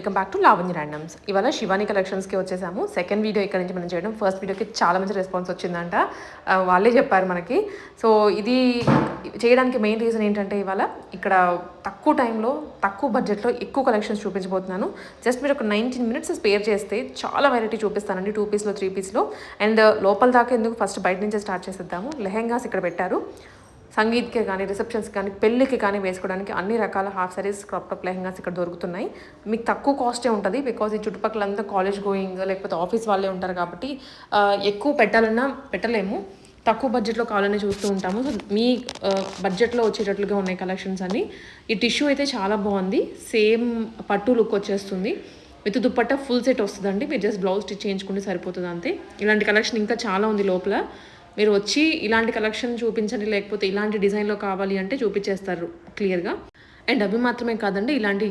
welcome back to Lavanya randoms. ఇవాళ శివాని కలెక్షన్స్కి వచ్చేసాము. Second video ఇక్కడ నుంచి మనం చేయడం. ఫస్ట్ వీడియోకి చాలా మంచి రెస్పాన్స్ వచ్చిందంట. వాళ్ళే చెప్పారు మనకి. సో ఇది చేయడానికి మెయిన్ రీజన్ ఏంటంటే ఇవాళ ఇక్కడ తక్కువ టైంలో తక్కువ బడ్జెట్లో ఎక్కువ కలెక్షన్స్ చూపించబోతున్నాను. జస్ట్ మీరు ఒక నైన్టీన్ మినిట్స్ స్పేర్ చేస్తే చాలా వెరైటీ చూపిస్తానండి. టూ పీస్లో త్రీ పీస్లో అండ్ లోపల దాకా ఎందుకు ఫస్ట్ బయట నుంచే స్టార్ట్ చేసేద్దాము. లెహెంగాస్ ఇక్కడ పెట్టారు. సంగీత్కి కానీ రిసెప్షన్స్ కానీ పెళ్ళికి కానీ వేసుకోవడానికి అన్ని రకాల half saris crop top lehengas ఇక్కడ దొరుకుతున్నాయి. మీకు తక్కువ కాస్టే ఉంటుంది బికాజ్ ఈ చుట్టుపక్కల అంతా కాలేజ్ గోయింగ్ లేకపోతే ఆఫీస్ వాళ్ళే ఉంటారు కాబట్టి ఎక్కువ పెట్టాలన్నా పెట్టలేము. తక్కువ బడ్జెట్లో కావాలని చూస్తూ ఉంటాము. సో మీ బడ్జెట్లో వచ్చేటట్లుగా ఉన్నాయి కలెక్షన్స్ అన్ని. ఈ టిష్యూ అయితే చాలా బాగుంది. సేమ్ పట్టు లుక్ వచ్చేస్తుంది. విత్ దుప్పట్ట ఫుల్ సెట్ వస్తుందండి. మీరు జస్ట్ బ్లౌజ్ స్టిచ్ చేయించుకుంటే సరిపోతుంది అంతే. ఇలాంటి కలెక్షన్ ఇంకా చాలా ఉంది లోపల. మీరు వచ్చి ఇలాంటి కలెక్షన్ చూపించండి లేకపోతే ఇలాంటి డిజైన్లో కావాలి అంటే చూపించేస్తారు క్లియర్గా. అండ్ అవి మాత్రమే కాదండి ఇలాంటి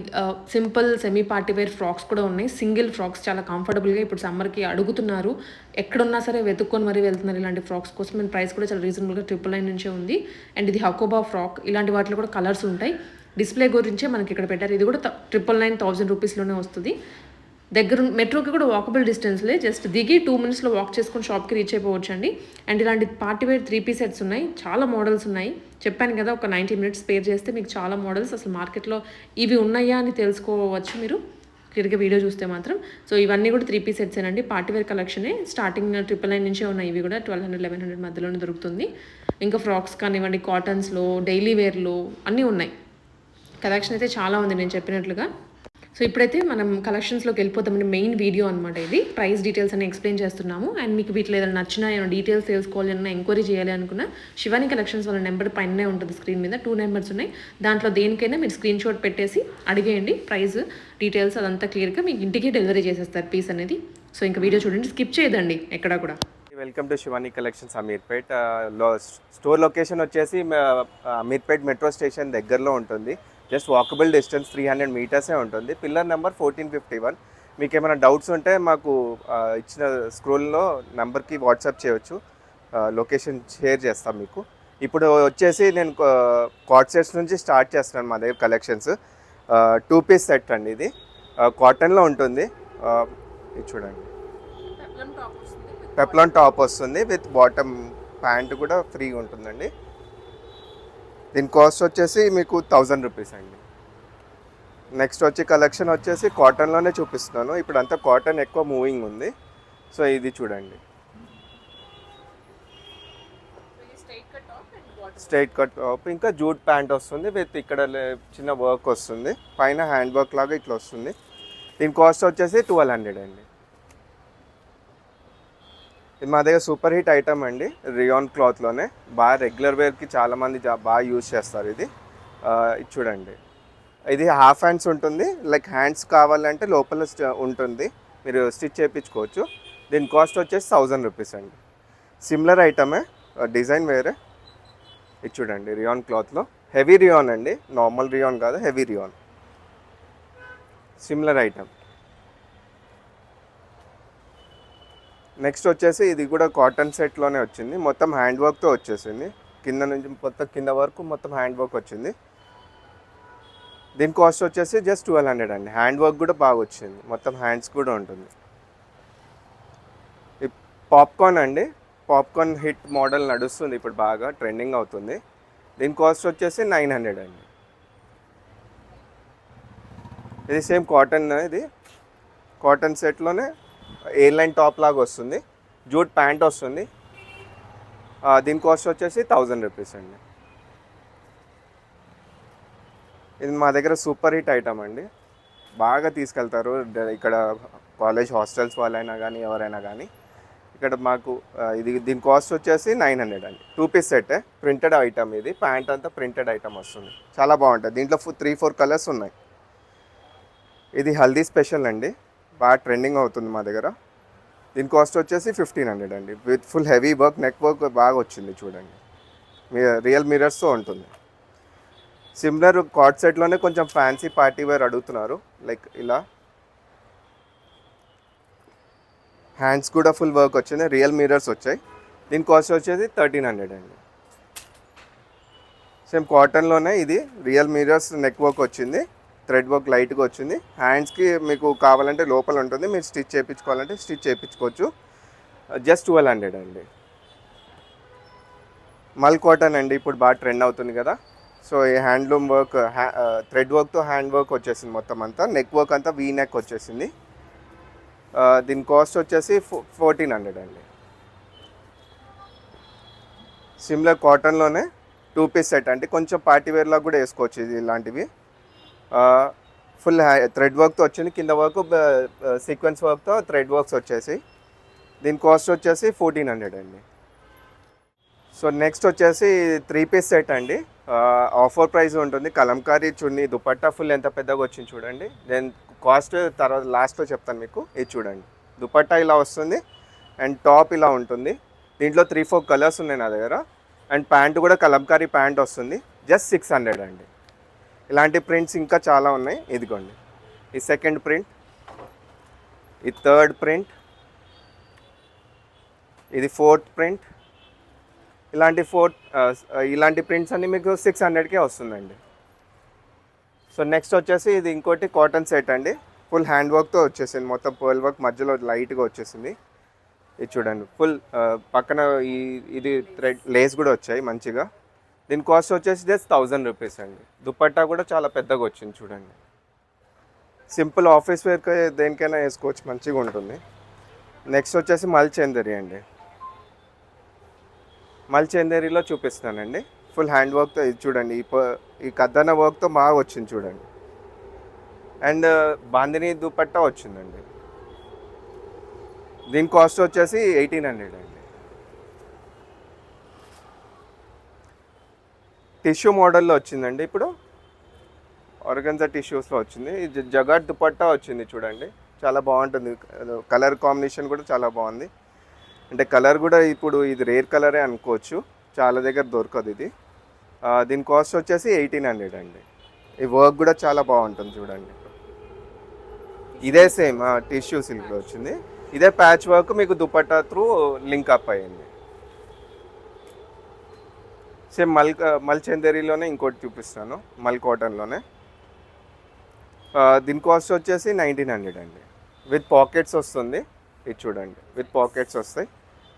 simple semi party wear frocks కూడా ఉన్నాయి. సింగిల్ ఫ్రాక్స్ చాలా కంఫర్టబుల్గా ఇప్పుడు సమ్మర్కి అడుగుతున్నారు. ఎక్కడున్నా సరే వెతుక్కొని మరీ వెళ్తున్నారు ఇలాంటి ఫ్రాక్స్ కోసం. అండ్ ప్రైస్ కూడా చాలా రీజనబుల్గా ట్రిపుల్ నైన్ నుంచే ఉంది. అండ్ ఇది హకోబా ఫ్రాక్. ఇలాంటి వాటిలో కూడా కలర్స్ ఉంటాయి. డిస్ప్లే గురించే మనకి ఇక్కడ పెట్టారు. ఇది కూడా ట్రిపుల్ నైన్ థౌజండ్ రూపీస్లోనే వస్తుంది. దగ్గర మెట్రోకి కూడా వాకబుల్ డిస్టెన్స్లే జస్ట్ దిగి టూ మినిట్స్లో వాక్ చేసుకొని షాప్కి రీచ్ అయిపోవచ్చు అండి అండ్ ఇలాంటి party wear three piece sets ఉన్నాయి. చాలా మోడల్స్ ఉన్నాయి. చెప్పాను కదా ఒక నైంటీ మినిట్స్ స్పేర్ చేస్తే మీకు చాలా మోడల్స్ అసలు మార్కెట్లో ఇవి ఉన్నాయా అని తెలుసుకోవచ్చు మీరు. క్లియర్గా వీడియో చూస్తే మాత్రం. సో ఇవన్నీ కూడా త్రీ పీస్ సెట్స్ అండి పార్టీ వేర్ కలెక్షనే స్టార్టింగ్ ట్రిపుల్ నైన్ నుంచే ఉన్నాయి. ఇవి కూడా ట్వెల్వ్ హండ్రెడ్ లెవెన్ హండ్రెడ్ మధ్యలోనే దొరుకుతుంది. ఇంకా ఫ్రాక్స్ కానివ్వండి కాటన్స్లో డైలీ వేర్లో అన్నీ ఉన్నాయి. కలెక్షన్ అయితే చాలా ఉంది నేను చెప్పినట్లుగా. సో ఇప్పుడైతే మనం కలెక్షన్స్లోకి వెళ్ళిపోతామండి మెయిన్ వీడియో అనమాట ఇది. ప్రైస్ డీటెయిల్స్ అని ఎక్స్ప్లెయిన్ చేస్తున్నాము. అండ్ మీకు వీటిలో ఏదైనా నచ్చినా ఏమైనా డీటెయిల్స్ తెలుసుకోవాలి అన్న ఎంక్వైరీ చేయాలి అనుకున్న శివాని కలెక్షన్స్ వాళ్ళ నెంబర్ పైన ఉంటుంది స్క్రీన్ మీద. టూ నెంబర్స్ ఉన్నాయి. దాంట్లో దేనికైనా మీరు స్క్రీన్ షాట్ పెట్టేసి అడిగేయండి. ప్రైస్ డీటెయిల్స్ అదంతా క్లియర్గా మీకు ఇంటికి డెలివరీ చేసేస్తారు పీస్ అనేది. సో ఇంకా వీడియో చూడండి. స్కిప్ చేయదండి ఎక్కడ కూడా. వెల్కమ్ టు శివాని కలెక్షన్స్ అమీర్పేట్లో స్టోర్ లొకేషన్ వచ్చేసి అమీర్పేట్ మెట్రో స్టేషన్ దగ్గరలో ఉంటుంది. Just walkable distance three hundred మీటర్సే ఉంటుంది. Pillar number fourteen fifty one మీకు ఏమైనా డౌట్స్ ఉంటే మాకు ఇచ్చిన స్క్రోల్లో నెంబర్కి వాట్సాప్ చేయొచ్చు. లొకేషన్ షేర్ చేస్తాం మీకు. ఇప్పుడు వచ్చేసి నేను కాట్ సెట్స్ నుంచి స్టార్ట్ చేస్తున్నాను మా దగ్గర కలెక్షన్స్. టూ పీస్ సెట్ అండి ఇది. కాటన్లో ఉంటుంది. ఇది చూడండి. పెప్లాన్ టాప్ వస్తుంది. విత్ బాటమ్ ప్యాంట్ కూడా ఫ్రీగా ఉంటుందండి. దీని కాస్ట్ వచ్చేసి మీకు థౌజండ్ రూపీస్ అండి. నెక్స్ట్ వచ్చి కలెక్షన్ వచ్చేసి కాటన్లోనే చూపిస్తున్నాను. ఇప్పుడు అంతా కాటన్ ఎక్కువ మూవింగ్ ఉంది. సో ఇది చూడండి. స్ట్రైట్ కట్ టాప్ ఇంకా జూట్ ప్యాంట్ వస్తుంది విత్ ఇక్కడ చిన్న వర్క్ వస్తుంది. పైన హ్యాండ్ వర్క్ లాగా ఇట్లా వస్తుంది. దీని కాస్ట్ వచ్చేసి ట్వెల్వ్ హండ్రెడ్ అండి. ఇది మా దగ్గర సూపర్ హిట్ ఐటమ్ అండి రియాన్ క్లాత్లోనే బాగా రెగ్యులర్ వేర్కి చాలామంది బాగా యూజ్ చేస్తారు ఇది. ఇది చూడండి. ఇది హాఫ్ హ్యాండ్స్ ఉంటుంది లైక్ హ్యాండ్స్ కావాలంటే లోపల ఉంటుంది. మీరు స్టిచ్ చేయించుకోవచ్చు. దీని కాస్ట్ వచ్చేసి థౌజండ్ రూపీస్ అండి. సిమిలర్ ఐటమే డిజైన్ వేరే ఇది చూడండి రియాన్ క్లాత్లో హెవీ రియాన్ అండి నార్మల్ రియాన్ కాదు heavy rayon similar item next వచ్చేసి ఇది కూడా కాటన్ సెట్లోనే వచ్చింది. మొత్తం హ్యాండ్ వర్క్తో వచ్చేసింది. కింద నుంచి మొత్తం కింద వరకు మొత్తం హ్యాండ్ వర్క్ వచ్చింది. దీని కాస్ట్ వచ్చేసి జస్ట్ ట్వెల్వ్ హండ్రెడ్ అండి. హ్యాండ్ వర్క్ కూడా బాగా వచ్చింది. మొత్తం హ్యాండ్స్ కూడా ఉంటుంది. పాప్కార్న్ అండి. పాప్కార్న్ హిట్ మోడల్ నడుస్తుంది. ఇప్పుడు బాగా ట్రెండింగ్ అవుతుంది. దీని కాస్ట్ వచ్చేసి నైన్ హండ్రెడ్ అండి. ఇది సేమ్ కాటన్ ఇది. కాటన్ సెట్లోనే ఎయిర్ లైన్ టాప్ లాగా వస్తుంది. జూట్ ప్యాంట్ వస్తుంది. దీని కాస్ట్ వచ్చేసి థౌజండ్ రూపీస్ అండి. ఇది మా దగ్గర సూపర్ హిట్ ఐటమ్ అండి. బాగా తీసుకెళ్తారు. ఇక్కడ కాలేజ్ హాస్టల్స్ వాళ్ళైనా కానీ ఎవరైనా కానీ ఇక్కడ మాకు ఇది దీని కాస్ట్ వచ్చేసి నైన్ హండ్రెడ్ అండి. Two piece set printed item ఇది. ప్యాంట్ అంతా ప్రింటెడ్ ఐటమ్ వస్తుంది. చాలా బాగుంటుంది. దీంట్లో త్రీ ఫోర్ కలర్స్ ఉన్నాయి. ఇది హల్దీ స్పెషల్ అండి. బాగా ట్రెండింగ్ అవుతుంది మా దగ్గర. దీని కాస్ట్ వచ్చేసి ఫిఫ్టీన్ హండ్రెడ్ అండి. With full heavy work neck work బాగా వచ్చింది చూడండి. మీ రియల్ మిరర్స్తో ఉంటుంది. సిమిలర్ కార్డ్ సెట్లోనే కొంచెం ఫ్యాన్సీ పార్టీ వేర్ అడుగుతున్నారు. లైక్ ఇలా. హ్యాండ్స్ కూడా ఫుల్ వర్క్ వచ్చింది. రియల్ మిరర్స్ వచ్చాయి. దీని కాస్ట్ వచ్చేసి థర్టీన్ హండ్రెడ్ అండి. సేమ్ కాటన్లోనే ఇది. రియల్ మిరర్స్ నెక్ వర్క్ వచ్చింది. థ్రెడ్ వర్క్ లైట్గా వచ్చింది. హ్యాండ్స్కి మీకు కావాలంటే లోపల ఉంటుంది. మీరు స్టిచ్ చేయించుకోవాలంటే స్టిచ్ చేయించుకోవచ్చు. జస్ట్ ట్వెల్వ్ హండ్రెడ్ అండి. మల్ కాటన్ అండి. ఇప్పుడు బాగా ట్రెండ్ అవుతుంది కదా. సో ఈ హ్యాండ్లూమ్ వర్క్ థ్రెడ్ వర్క్తో హ్యాండ్ వర్క్ వచ్చేసింది మొత్తం అంతా. నెక్ వర్క్ అంతా వీ నెక్ వచ్చేసింది. దీని కాస్ట్ వచ్చేసి ఫోర్టీన్ హండ్రెడ్ అండి. సిమ్లర్ కాటన్లోనే టూ పీస్ సెట్ అంటే కొంచెం పార్టీవేర్లో కూడా వేసుకోవచ్చు ఇది ఇలాంటివి. ఫుల్ థ్రెడ్ వర్క్తో వచ్చింది. కింద వర్క్ సీక్వెన్స్ వర్క్తో థ్రెడ్ వర్క్స్ వచ్చేసి దీని కాస్ట్ వచ్చేసి ఫోర్టీన్ హండ్రెడ్ అండి. సో నెక్స్ట్ వచ్చేసి త్రీ పీస్ సెట్ అండి. ఆఫర్ ప్రైస్ ఉంటుంది. కలంకారీ చున్నీ దుపట్టా ఫుల్ ఎంత పెద్దగా వచ్చింది చూడండి. దెన్ కాస్ట్ తర్వాత లాస్ట్లో చెప్తాను మీకు. ఇది చూడండి. దుపట్టా ఇలా వస్తుంది. అండ్ టాప్ ఇలా ఉంటుంది. దీంట్లో త్రీ ఫోర్ కలర్స్ ఉన్నాయి నా దగ్గర. అండ్ ప్యాంట్ కూడా కలంకారీ ప్యాంట్ వస్తుంది. జస్ట్ సిక్స్ హండ్రెడ్ అండి. ఇలాంటి ప్రింట్స్ ఇంకా చాలా ఉన్నాయి. ఇదిగోండి. ఈ సెకండ్ ప్రింట్ ఈ థర్డ్ ప్రింట్ ఇది ఫోర్త్ ప్రింట్ ఇలాంటి ఫోర్త్ ఇలాంటి ప్రింట్స్ అన్నీ మీకు సిక్స్ హండ్రెడ్కే వస్తుందండి. సో నెక్స్ట్ వచ్చేసి ఇది ఇంకోటి కాటన్ సెట్ అండి. ఫుల్ హ్యాండ్ వర్క్తో వచ్చేసింది. మొత్తం పర్ల్ వర్క్ మధ్యలో లైట్గా వచ్చేసింది. ఇది చూడండి. ఫుల్ పక్కన ఈ ఇది థ్రెడ్ లేస్ కూడా వచ్చాయి మంచిగా. దీని కాస్ట్ వచ్చేసి జస్ట్ థౌజండ్ రూపీస్ అండి. దుపట్టా కూడా చాలా పెద్దగా వచ్చింది చూడండి. సింపుల్ ఆఫీస్ వేర్కి దేనికైనా వేసుకోవచ్చు మంచిగా ఉంటుంది. నెక్స్ట్ వచ్చేసి మల్చేందరి అండి. మల్చేందరిలో చూపిస్తానండి. ఫుల్ హ్యాండ్ వర్క్తో ఇది చూడండి ఈ ఈ కద్దన వర్క్తో బాగా వచ్చింది చూడండి. అండ్ uh, బాందిని దుపట్టా వచ్చిందండి. దీని కాస్ట్ వచ్చేసి ఎయిటీన్ హండ్రెడ్ అండి. టిష్యూ మోడల్లో వచ్చిందండి ఇప్పుడు. ఆర్గన్జా టిష్యూస్లో వచ్చింది. ఇది జగాట్ దుపట్టా వచ్చింది చూడండి. చాలా బాగుంటుంది. కలర్ కాంబినేషన్ కూడా చాలా బాగుంది. అంటే కలర్ కూడా ఇప్పుడు ఇది రేర్ కలరే అనుకోవచ్చు. చాలా దగ్గర దొరకదు ఇది. దీని కాస్ట్ వచ్చేసి ఎయిటీన్ హండ్రెడ్ అండి. ఈ వర్క్ కూడా చాలా బాగుంటుంది చూడండి. ఇదే సేమ్ టిష్యూ సిల్క్ వచ్చింది. ఇదే ప్యాచ్ వర్క్ మీకు దుపట్టా త్రూ లింక్ అప్ అయ్యింది సేమ్ మల్ మల్చందేరిలోనే ఇంకోటి చూపిస్తాను మల్ కాటన్లోనే. దీని కాస్ట్ వచ్చేసి నైన్టీన్ హండ్రెడ్ అండి. విత్ పాకెట్స్ వస్తుంది ఇది చూడండి విత్ పాకెట్స్ వస్తాయి.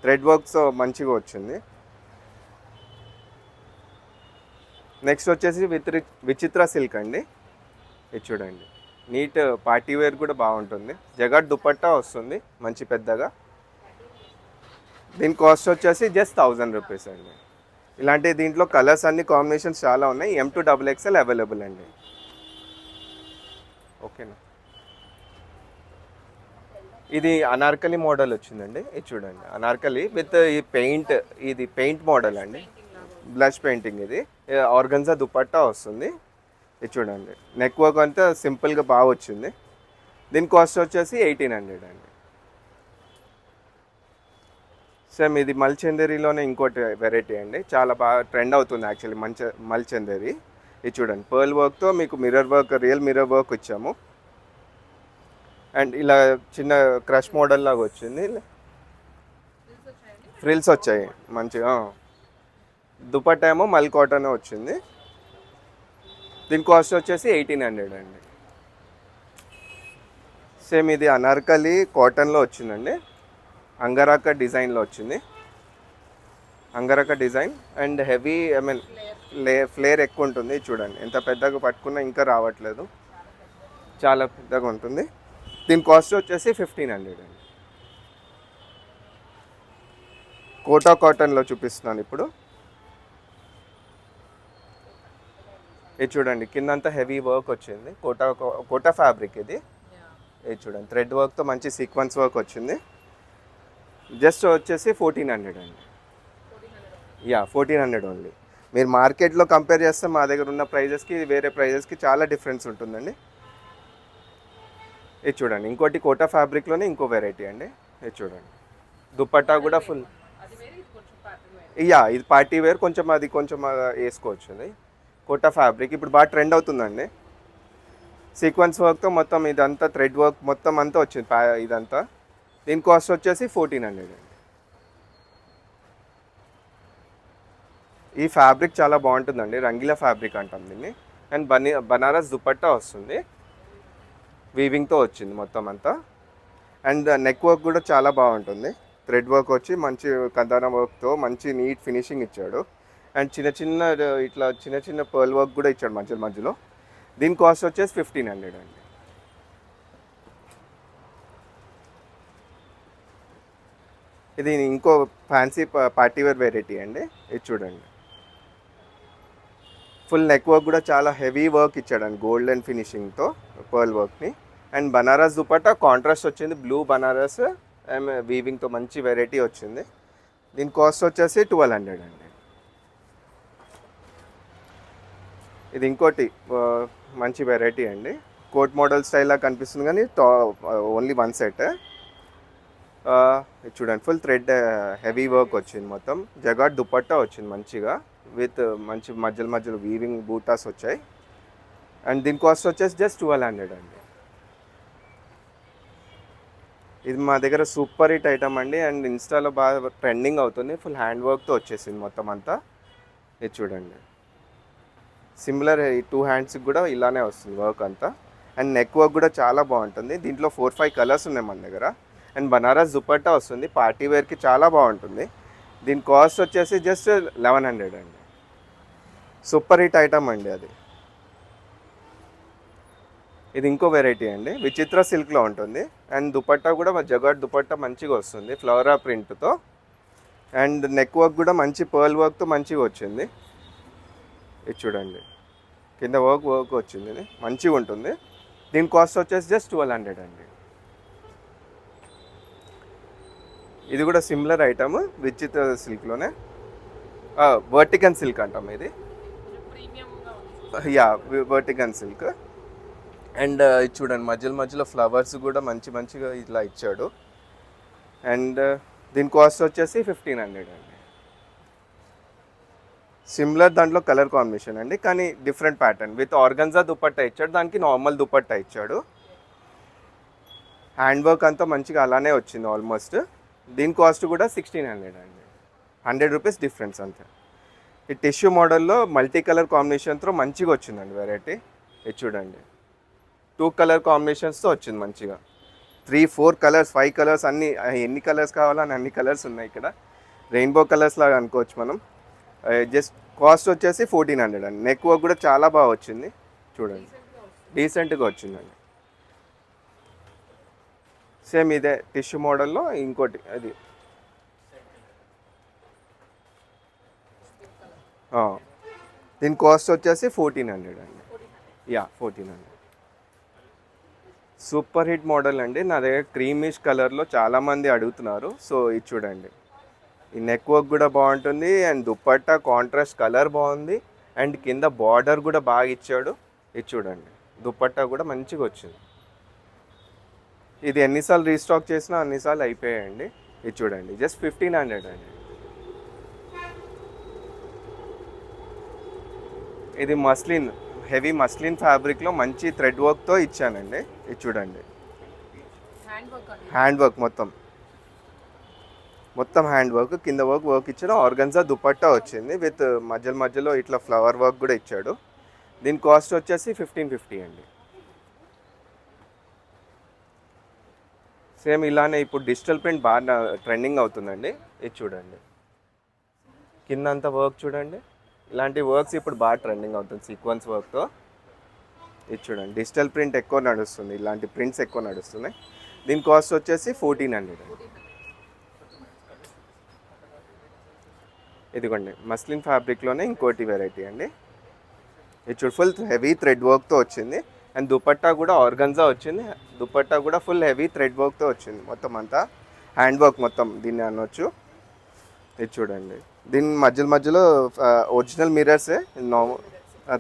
థ్రెడ్ వర్క్స్ మంచిగా వచ్చింది. నెక్స్ట్ వచ్చేసి విత్ విచిత్ర సిల్క్ అండి. ఇది చూడండి నీట్ పార్టీ వేర్ కూడా బాగుంటుంది. జగట్ దుపట్టా వస్తుంది మంచి పెద్దగా. దీని కాస్ట్ వచ్చేసి జస్ట్ థౌజండ్ రూపీస్ అండి. ఇలాంటి దీంట్లో కలర్స్ అన్ని కాంబినేషన్స్ చాలా ఉన్నాయి. M to double XL available అండి. ఓకేనా ఇది అనార్కలి మోడల్ వచ్చిందండి. ఇది చూడండి. అనార్కలి విత్ ఈ పెయింట్ ఇది పెయింట్ మోడల్ అండి. బ్లష్ పెయింటింగ్ ఇది. ఆర్గన్జా దుపట్టా వస్తుంది. ఇది చూడండి. నెక్ వర్క్ అంతా సింపుల్గా బాగా వచ్చింది. దీని కాస్ట్ వచ్చేసి ఎయిటీన్ హండ్రెడ్ అండి. సేమ్ ఇది మల్చందేరిలోనే ఇంకోటి వెరైటీ అండి. చాలా బాగా ట్రెండ్ అవుతుంది యాక్చువల్లీ మంచి మల్చందేరి ఇది చూడండి పర్ల్ వర్క్తో మీకు mirror work real mirror work ఇచ్చాము అండ్ ఇలా చిన్న క్రష్ మోడల్ లాగా వచ్చింది. ఫ్రిల్స్ వచ్చాయి మంచిగా దుపట్టా ఏమో మల్ కాటన్ వచ్చింది. దీని కాస్ట్ వచ్చేసి ఎయిటీన్ హండ్రెడ్ అండి. సేమ్ ఇది అనార్కలి కాటన్లో వచ్చిందండి. అంగరాక డిజైన్లో వచ్చింది. Angrakha design and heavy I mean లే ఫ్లేర్ ఎక్కువ ఉంటుంది చూడండి. ఎంత పెద్దగా పట్టుకున్నా ఇంకా రావట్లేదు. చాలా పెద్దగా ఉంటుంది. దీని కాస్ట్ వచ్చేసి ఫిఫ్టీన్ హండ్రెడ్ అండి. కోటా కాటన్లో చూపిస్తున్నాను ఇప్పుడు. ఇది చూడండి కిందంతా హెవీ వర్క్ వచ్చింది. కోటా కోటా ఫ్యాబ్రిక్ ఇది. ఇది చూడండి థ్రెడ్ వర్క్తో మంచి సీక్వెన్స్ వర్క్ వచ్చింది. జస్ట్ వచ్చేసి ఫోర్టీన్ హండ్రెడ్ అండి. Yeah fourteen hundred only. మీరు మార్కెట్లో కంపేర్ చేస్తే మా దగ్గర ఉన్న ప్రైజెస్కి వేరే ప్రైజెస్కి చాలా డిఫరెన్స్ ఉంటుందండి. ఇది చూడండి ఇంకోటి కోటా ఫ్యాబ్రిక్లోనే ఇంకో వెరైటీ అండి. ఇది చూడండి. దుపట్టా కూడా ఫుల్. యా ఇది పార్టీ వేర్ కొంచెం అది కొంచెం వేసుకోవచ్చు అది కోటా ఫ్యాబ్రిక్ ఇప్పుడు బాగా ట్రెండ్ అవుతుందండి. సీక్వెన్స్ వర్క్తో మొత్తం ఇదంతా థ్రెడ్ వర్క్ మొత్తం అంతా వచ్చింది ఇదంతా. దీని కాస్ట్ వచ్చేసి ఫోర్టీన్ హండ్రెడ్ అండి. ఈ ఫ్యాబ్రిక్ చాలా బాగుంటుందండి. రంగిల ఫ్యాబ్రిక్ అంటాం దీన్ని. అండ్ బనీ బనారస్ దుపట్టా వస్తుంది. వీవింగ్తో వచ్చింది మొత్తం అంతా. అండ్ నెక్ వర్క్ కూడా చాలా బాగుంటుంది. థ్రెడ్ వర్క్ వచ్చి మంచి కందాన వర్క్తో మంచి నీట్ ఫినిషింగ్ ఇచ్చాడు. అండ్ చిన్న చిన్న ఇట్లా చిన్న చిన్న పర్ల్ వర్క్ కూడా ఇచ్చాడు మధ్యలో మధ్యలో. దీని కాస్ట్ వచ్చేసి ఫిఫ్టీన్ హండ్రెడ్ అండి. ఇది ఇంకో ఫ్యాన్సీ పార్టీ వేర్ వెరైటీ అండి. ఇది చూడండి. ఫుల్ నెక్ వర్క్ కూడా చాలా హెవీ వర్క్ ఇచ్చాడండి గోల్డెన్ ఫినిషింగ్తో పర్ల్ వర్క్ని అండ్ బనారస్ దుపట్టా కాంట్రాస్ట్ వచ్చింది బ్లూ బనారస్ అండ్ వీవింగ్తో మంచి వెరైటీ వచ్చింది. దీని కాస్ట్ వచ్చేసి ట్వెల్వ్ హండ్రెడ్ అండి. ఇది ఇంకోటి మంచి వెరైటీ అండి. కోట్ మోడల్ స్టైల్లా కనిపిస్తుంది కానీ టా ఓన్లీ వన్ సెట్ చూడండి ఫుల్ థ్రెడ్ హెవీ వర్క్ వచ్చింది మొత్తం. జగాట్ దుపట్టా వచ్చింది మంచిగా విత్ మంచి మధ్యలో మధ్యలో వీవింగ్ బూటాస్ వచ్చాయి. అండ్ దీని కాస్ట్ వచ్చేసి జస్ట్ ట్వెల్వ్ హండ్రెడ్ అండి. ఇది మా దగ్గర సూపర్ హిట్ ఐటమ్ అండి. అండ్ ఇన్స్టాలో బాగా ట్రెండింగ్ అవుతుంది. ఫుల్ హ్యాండ్ వర్క్తో వచ్చేసింది మొత్తం అంతా. ఇది చూడండి. సిమిలర్ ఈ టూ హ్యాండ్స్కి కూడా ఇలానే వస్తుంది వర్క్ అంతా. అండ్ నెక్ వర్క్ కూడా చాలా బాగుంటుంది. దీంట్లో ఫోర్ ఫైవ్ కలర్స్ ఉన్నాయి మన దగ్గర. అండ్ బనారస్ దుపట్టా వస్తుంది. పార్టీ వేర్కి చాలా బాగుంటుంది. దీని కాస్ట్ వచ్చేసి జస్ట్ లెవెన్ హండ్రెడ్ అండి. సూపర్ హిట్ ఐటమ్ అండి అది. ఇది ఇంకో వెరైటీ అండి. విచిత్ర సిల్క్లో ఉంటుంది. అండ్ దుపట్టా కూడా జగాట్ దుపట్టా మంచిగా వస్తుంది. ఫ్లవరా ప్రింట్తో. అండ్ నెక్ వర్క్ కూడా మంచి పర్ల్ వర్క్తో మంచిగా వచ్చింది. ఇది చూడండి. కింద వర్క్ వర్క్ వచ్చింది. ఇది మంచిగా ఉంటుంది. దీని కాస్ట్ వచ్చేసి జస్ట్ ట్వెల్వ్ హండ్రెడ్ అండి. ఇది కూడా సిమిలర్ ఐటమ్ విచిత్ర సిల్క్లోనే వర్టికన్ సిల్క్ అంటాం ఇది. యా వర్టికన్ సిల్క్ అండ్ ఇది చూడండి మధ్యలో మధ్యలో ఫ్లవర్స్ కూడా మంచి మంచిగా ఇట్లా ఇచ్చాడు. అండ్ uh, దీని కాస్ట్ వచ్చేసి ఫిఫ్టీన్ హండ్రెడ్ అండి. సిమిలర్ దాంట్లో కలర్ కాంబినేషన్ అండి కానీ different pattern with organza dupatta ఇచ్చాడు దానికి నార్మల్ దుపట్టా ఇచ్చాడు. హ్యాండ్ వర్క్ అంతా మంచిగా అలానే వచ్చింది ఆల్మోస్ట్ దీని కాస్ట్ కూడా సిక్స్టీన్ హండ్రెడ్ అండి. హండ్రెడ్ రూపీస్ డిఫరెన్స్ అంతే. ఈ టిష్యూ మోడల్లో మల్టీ కలర్ కాంబినేషన్తో మంచిగా వచ్చిందండి వెరైటీ ఇది చూడండి. టూ కలర్ కాంబినేషన్స్తో వచ్చింది మంచిగా. Three four colours five colours అన్ని ఎన్ని కలర్స్ కావాలని అన్ని కలర్స్ ఉన్నాయి ఇక్కడ. రెయిన్బో కలర్స్ లాగా అనుకోవచ్చు మనం. జస్ట్ కాస్ట్ వచ్చేసి ఫోర్టీన్ హండ్రెడ్ అండి. నెక్ వర్క్ కూడా చాలా బాగా వచ్చింది. చూడండి. డీసెంట్గా వచ్చిందండి. సేమ్ ఇదే టిష్యూ మోడల్లో ఇంకోటి అది. దీని కాస్ట్ వచ్చేసి ఫోర్టీన్ హండ్రెడ్ అండి. Yeah fourteen hundred. Super hit model అండి. నా దగ్గర క్రీమిష్ కలర్లో చాలామంది అడుగుతున్నారు. సో ఇది చూడండి. ఈ నెక్ వర్క్ కూడా బాగుంటుంది. అండ్ దుపట్టా కాంట్రాస్ట్ కలర్ బాగుంది. అండ్ కింద బార్డర్ కూడా బాగా ఇచ్చాడు. ఇది చూడండి. దుపట్టా కూడా మంచిగా వచ్చింది. ఇది ఎన్నిసార్లు రీస్టాక్ చేసినా అన్నిసార్లు అయిపోయాయండి. ఇది చూడండి జస్ట్ ఫిఫ్టీన్ హండ్రెడ్ అండి. ఇది మస్లిన్ హెవీ మస్లిన్ ఫ్యాబ్రిక్లో మంచి థ్రెడ్ వర్క్తో ఇచ్చానండి. ఇది చూడండి. హ్యాండ్ వర్క్ మొత్తం. మొత్తం హ్యాండ్ వర్క్ కింద వర్క్ వర్క్ ఇచ్చాడు ఆర్గన్జా దుపట్టా వచ్చింది. విత్ మధ్యలో మధ్యలో ఇట్లా ఫ్లవర్ వర్క్ కూడా ఇచ్చాడు. దీని కాస్ట్ వచ్చేసి ఫిఫ్టీన్ ఫిఫ్టీ అండి. సేమ్ ఇలానే ఇప్పుడు డిజిటల్ ప్రింట్ బాగా ట్రెండింగ్ అవుతుందండి. ఇది చూడండి. కింద అంతా వర్క్ చూడండి. ఇలాంటి వర్క్స్ ఇప్పుడు బాగా ట్రెండింగ్ అవుతుంది సీక్వెన్స్ వర్క్తో. ఇది చూడండి. డిజిటల్ ప్రింట్ ఎక్కువ నడుస్తుంది. ఇలాంటి ప్రింట్స్ ఎక్కువ నడుస్తున్నాయి. దీని కాస్ట్ వచ్చేసి ఫోర్టీన్ హండ్రెడ్ ఇదిగోండి. మస్లిన్ ఫ్యాబ్రిక్లోనే ఇంకోటి వెరైటీ అండి. ఇది చూడు ఫుల్ హెవీ థ్రెడ్ వర్క్తో వచ్చింది. అండ్ దుపట్టా కూడా ఆర్గన్జా వచ్చింది. దుపట్టా కూడా ఫుల్ హెవీ థ్రెడ్ వర్క్తో వచ్చింది మొత్తం అంతా. హ్యాండ్ వర్క్ మొత్తం దీన్ని అనొచ్చు. ఇది చూడండి. దీని మధ్యలో మధ్యలో ఒరిజినల్ మిరర్సే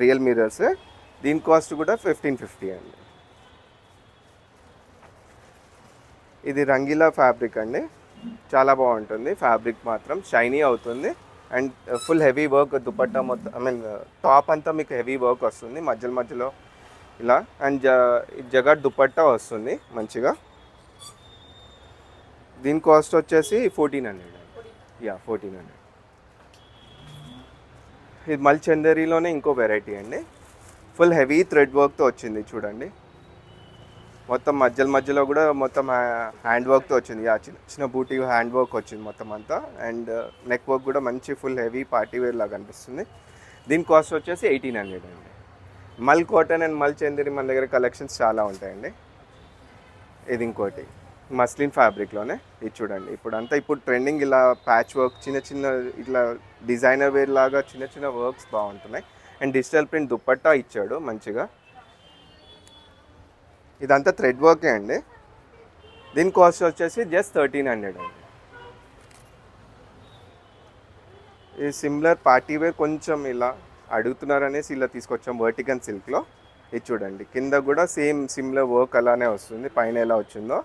రియల్ మిరర్సే దీని కాస్ట్ కూడా ఫిఫ్టీన్ ఫిఫ్టీ అండి. ఇది రంగీలా ఫ్యాబ్రిక్ అండి. చాలా బాగుంటుంది. ఫ్యాబ్రిక్ మాత్రం షైనీ అవుతుంది. And full heavy work dupatta మొత్తం ఐ మీన్ టాప్ అంతా మీకు హెవీ వర్క్ వస్తుంది. మధ్యలో మధ్యలో ఇలా అండ్ జ జగట్ దుపట్టా వస్తుంది మంచిగా. దీని కాస్ట్ వచ్చేసి fourteen hundred yeah fourteen hundred ఇది మల్ చందేరిలోనే ఇంకో వెరైటీ అండి. ఫుల్ హెవీ థ్రెడ్ వర్క్తో వచ్చింది చూడండి. మొత్తం మధ్యలో మధ్యలో కూడా మొత్తం హ్యాండ్ వర్క్తో వచ్చింది. యా చిన్న చిన్న బూటీ హ్యాండ్ వర్క్ వచ్చింది మొత్తం అంతా. అండ్ నెక్ వర్క్ కూడా మంచి ఫుల్ హెవీ పార్టీ వేర్ లాగా అనిపిస్తుంది. దీని కాస్ట్ వచ్చేసి ఎయిటీన్ హండ్రెడ్ అండి. మల్ కాటన్ అండ్ మల్ చందిరి మన దగ్గర కలెక్షన్స్ చాలా ఉంటాయండి. ఇది ఇంకోటి. మస్లిన్ ఫ్యాబ్రిక్లోనే ఇది చూడండి. ఇప్పుడు అంతా ఇప్పుడు ట్రెండింగ్ ఇలా ప్యాచ్ వర్క్ చిన్న చిన్న ఇట్లా డిజైనర్ వేర్ లాగా చిన్న చిన్న వర్క్స్ బాగుంటున్నాయి. అండ్ డిజిటల్ ప్రింట్ దుప్పట్టా ఇచ్చాడు మంచిగా. ఇదంతా థ్రెడ్ వర్కే అండి. దీని కాస్ట్ వచ్చేసి జస్ట్ థర్టీన్ హండ్రెడ్ అండి. ఇది సిమిలర్ పార్టీ వేర్ కొంచెం ఇలా అడుగుతున్నారనేసి ఇలా తీసుకొచ్చాం వర్టికన్ సిల్క్లో ఇది చూడండి కింద కూడా సేమ్ సిమ్లో వర్క్ అలానే వస్తుంది పైన ఎలా వచ్చిందో.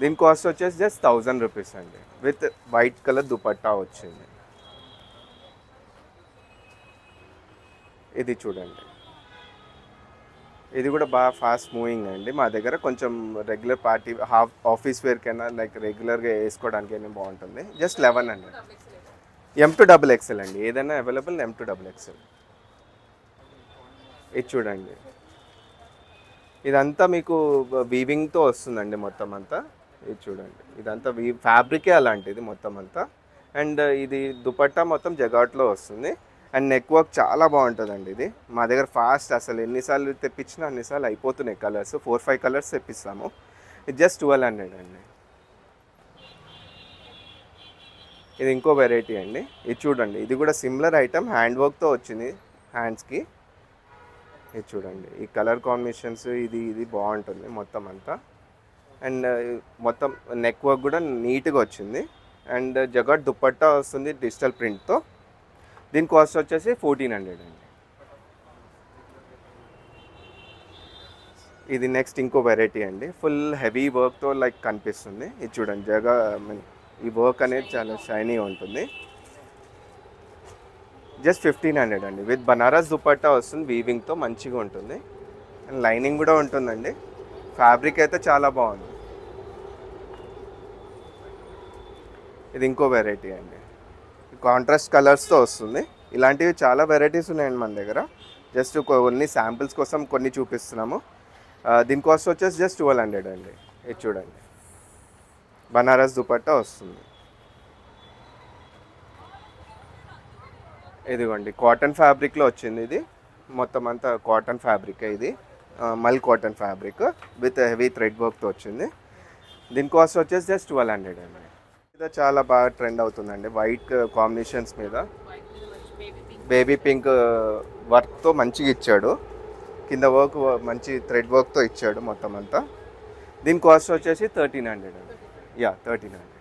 దీని కాస్ట్ వచ్చేసి జస్ట్ థౌజండ్ రూపీస్ అండి విత్ వైట్ కలర్ దుపట్టా వచ్చింది. ఇది చూడండి. ఇది కూడా బాగా ఫాస్ట్ మూవింగ్ అండి మా దగ్గర కొంచెం రెగ్యులర్ పార్టీ హాఫ్ ఆఫీస్ వేర్కైనా లైక్ రెగ్యులర్గా వేసుకోవడానికైనా బాగుంటుంది. Just eleven hundred M to double XL అండి. ఏదైనా available M to double XL ఇది చూడండి. ఇదంతా మీకు వీవింగ్తో వస్తుందండి మొత్తం అంతా. ఇది చూడండి. ఇదంతా వీ ఫ్యాబ్రికే అలాంటిది మొత్తం అంతా. అండ్ ఇది దుపట్టా మొత్తం జగాట్లో వస్తుంది. అండ్ నెక్ వర్క్ చాలా బాగుంటుందండి ఇది. మా దగ్గర ఫాస్ట్ అసలు ఎన్నిసార్లు తెప్పించినా అన్నిసార్లు అయిపోతున్నాయి కలర్స్ ఫోర్ ఫైవ్ కలర్స్ తెప్పిస్తాము. ఇది జస్ట్ ట్వెల్వ్ హండ్రెడ్ అండి. ఇది ఇంకో వెరైటీ అండి. ఇది చూడండి. ఇది కూడా సిమిలర్ ఐటమ్ హ్యాండ్ వర్క్తో వచ్చింది హ్యాండ్స్కి ఇది చూడండి. ఈ కలర్ కాంబినేషన్స్ ఇది ఇది బాగుంటుంది మొత్తం అంతా. అండ్ uh, మొత్తం నెక్ వర్క్ కూడా నీట్గా వచ్చింది. అండ్ uh, జగట్ దుప్పట్టా వస్తుంది డిజిటల్ ప్రింట్తో దీని కాస్ట్ వచ్చేసి ఫోర్టీన్ హండ్రెడ్ అండి. ఇది నెక్స్ట్ ఇంకో వెరైటీ అండి. ఫుల్ హెవీ వర్క్తో లైక్ కనిపిస్తుంది. ఇది చూడండి. జగ I ఈ వర్క్ అనేది చాలా షైనీ ఉంటుంది. జస్ట్ ఫిఫ్టీన్ హండ్రెడ్ అండి. విత్ బనారస్ దుపట్టా వస్తుంది వీవింగ్తో మంచిగా ఉంటుంది. అండ్ లైనింగ్ కూడా ఉంటుందండి. ఫ్యాబ్రిక్ అయితే చాలా బాగుంది. ఇది ఇంకో వెరైటీ అండి. కాంట్రాస్ట్ కలర్స్తో వస్తుంది. ఇలాంటివి చాలా వెరైటీస్ ఉన్నాయండి మన దగ్గర. జస్ట్ కొన్ని శాంపిల్స్ కోసం కొన్ని చూపిస్తున్నాము. Uh, దీని కాస్ట్ వచ్చేసి జస్ట్ ట్వెల్వ్ హండ్రెడ్ అండి. ఇది చూడండి. బనారస్ దుపట్టా వస్తుంది. ఇదిగోండి కాటన్ ఫ్యాబ్రిక్లో వచ్చింది ఇది. మొత్తం అంతా కాటన్ ఫ్యాబ్రిక్ ఇది. Mul cotton fabric with heavy thread వర్క్తో వచ్చింది. దీని కాస్ట్ వచ్చేసి జస్ట్ ట్వెల్వ్ హండ్రెడ్ అండి. ఇది చాలా బాగా ట్రెండ్ అవుతుందండి. వైట్ కాంబినేషన్స్ మీద. బేబీ పింక్ వర్క్తో మంచిగా ఇచ్చాడు. కింద వర్క్ మంచి థ్రెడ్ వర్క్తో ఇచ్చాడు మొత్తం అంతా. దీని కాస్ట్ వచ్చేసి థర్టీన్ హండ్రెడ్ అండి. Yeah thirteen hundred